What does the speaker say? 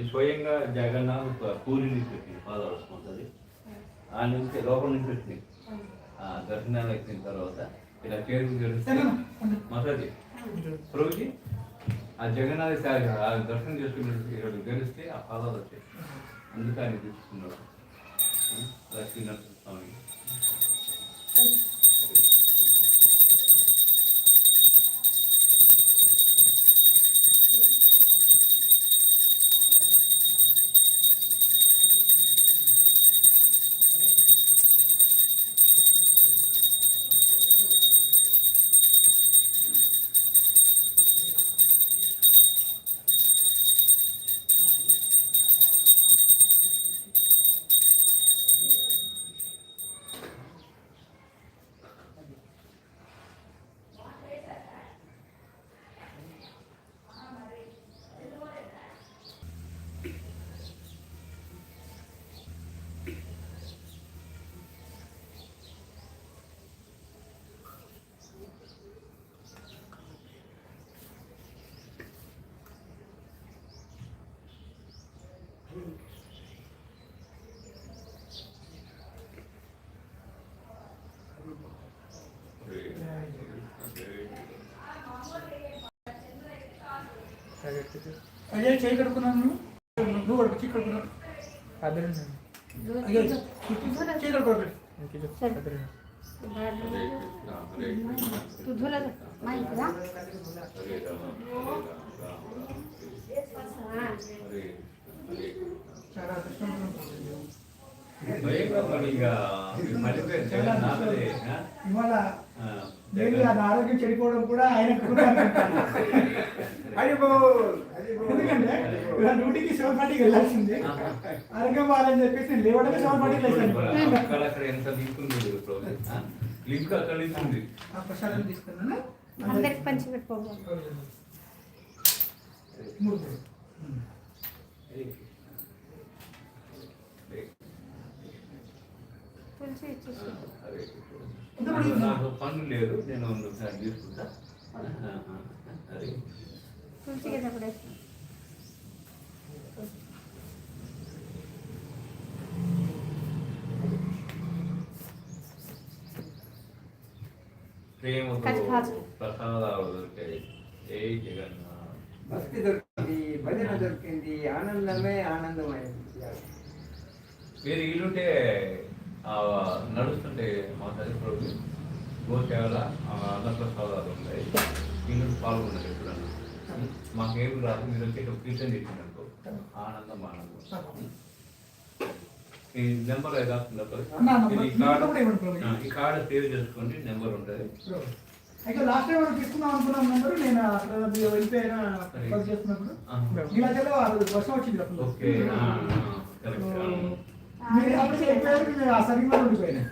ఈ స్వయంగా జగన్నాథ్ పూరి నుంచి పెట్టింది పాదవర్షం ఉంటుంది ఆ నుంచి లోపల నుంచి వచ్చింది ఆ దర్శనాలు ఎక్కిన తర్వాత ఇలా చేరుకు గెలిస్తే మసాది ప్రభుజీ ఆ జగన్నాథ సారి ఆ దర్శనం చేసుకున్నట్టు ఈరోజు గెలిస్తే ఆ పాదాలు వచ్చాయి. అందుకే ఆయన తీసుకున్నాడు లక్ష్మీనరసింహ స్వామి హరే హరే చాలా కష్టం భయంగా మరి ఇక మళ్ళీ జగన్నాథదే ఆ? ఇవాళ ఆ, డైలీ అది ఆరోగ్యం చెడిపోవడం కూడా ఆయన కూడా అనుకుంటాను. ఎందుకంటే ఇలా డ్యూటీకి సెవెన్ పార్టీకి వెళ్ళాల్సిందే. ఆరోగ్యం బాగాలని చెప్పేసి నేను లేవడమే సెవెన్ పార్టీకి లేచాను. ప్రసాదం తీసుకున్నాను. అందరికి పంచి పెట్టుకోవాలి నాకు పన్ను లేదు నేను తీసుకుంటా. ఆహా. తులసి భక్తి దొరికింది భజన దొరికింది ఆనందమే ఆనందమైంది మీరు ఇల్లుంటే ఆ, నడుస్తుంటే మా తల్లి ప్రభు గోసేవల అన్నప్రసాదాలు ఉన్నాయి ఇల్లు పాల్గొన్నారు ఎప్పుడన్నా? మాకేం రాదు మీరు వచ్చి ఇక్కడ కీర్తన ఆనందం ఆనందం ఈ నెంబర్ ఈ కార్డు సేవ్ చేసుకోండి నెంబర్ ఉంటుంది. అయితే లాస్ట్ టైం మనం తీసుకుందాం అనుకున్నాం నెంబర్ నేను అక్కడ వెళ్ళిపోయిన వర్క్ చేస్తున్నప్పుడు. రోజు వర్షం వచ్చింది అప్పుడు. మీరు అప్పుడు వెళ్ళిపోయారు నేను ఆ సరిగ్గా ఉండిపోయినా.